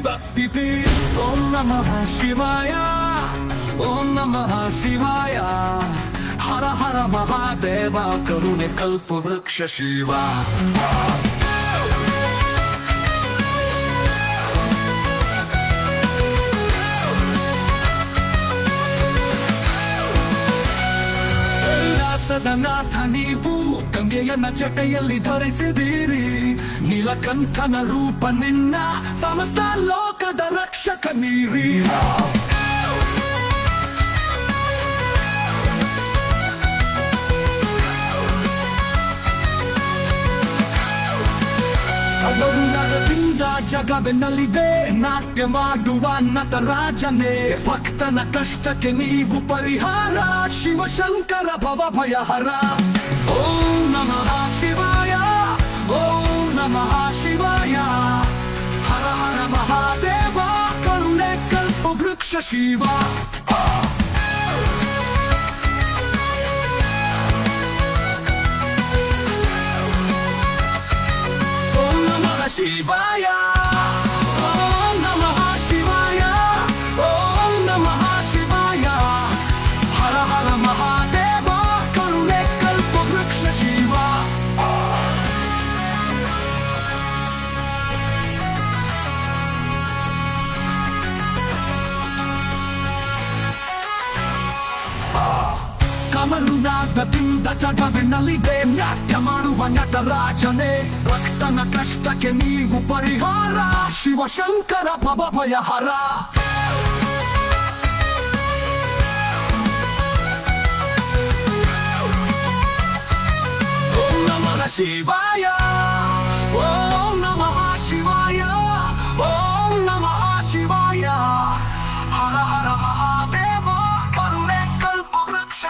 バデ女マハシマヤ女マハシマヤハラハラマハデバカルネカトルクシャシワなたにぶ ಗಂಗೆಯನ್ನ ಚಟೆಯಲ್ಲಿ ಧರಿಸಿದೀರಿ ನೀಲಕಂಠನ ರೂಪ ನಿನ್ನ ಸಮಸ್ತ ಲೋಕದ ರಕ್ಷಕ ನೀರಿ. ಕರುಣದಿಂದ ಜಗವೆನ್ನಲ್ಲಿದೆ ನಾಟ್ಯ ಮಾಡುವ ನಟರಾಜನೇ ಭಕ್ತನ ಕಷ್ಟಕ್ಕೆ ನೀವು ಪರಿಹಾರ ಶಿವಶಂಕರ ಭವ ಭಯಹರ ಓಂ ನಮಃ ಶಿವಾಯ ಓಂ ನಮಃ ಶಿವಾಯ ಹರ ಹರ ಮಹಾದೇವ ಕರುಣೆ ಕಲ್ಪ ವೃಕ್ಷ ಶಿವ ಓಂ ಕಮರುನಾಥದಿಂದ ಜಗವಿನಲ್ಲಿದೆ ನಾಟ್ಯ ಮಾಡುವ ನಟರಾಜನೆ. ರಕ್ತನ ಕಷ್ಟಕ್ಕೆ ನೀವು ಪರಿಹಾರ. ಶಿವಶಂಕರ ಭವ ಭಯಹರ ಓಂ ನಮಃ ಶಿವಾಯ. ಓಂ ನಮಃ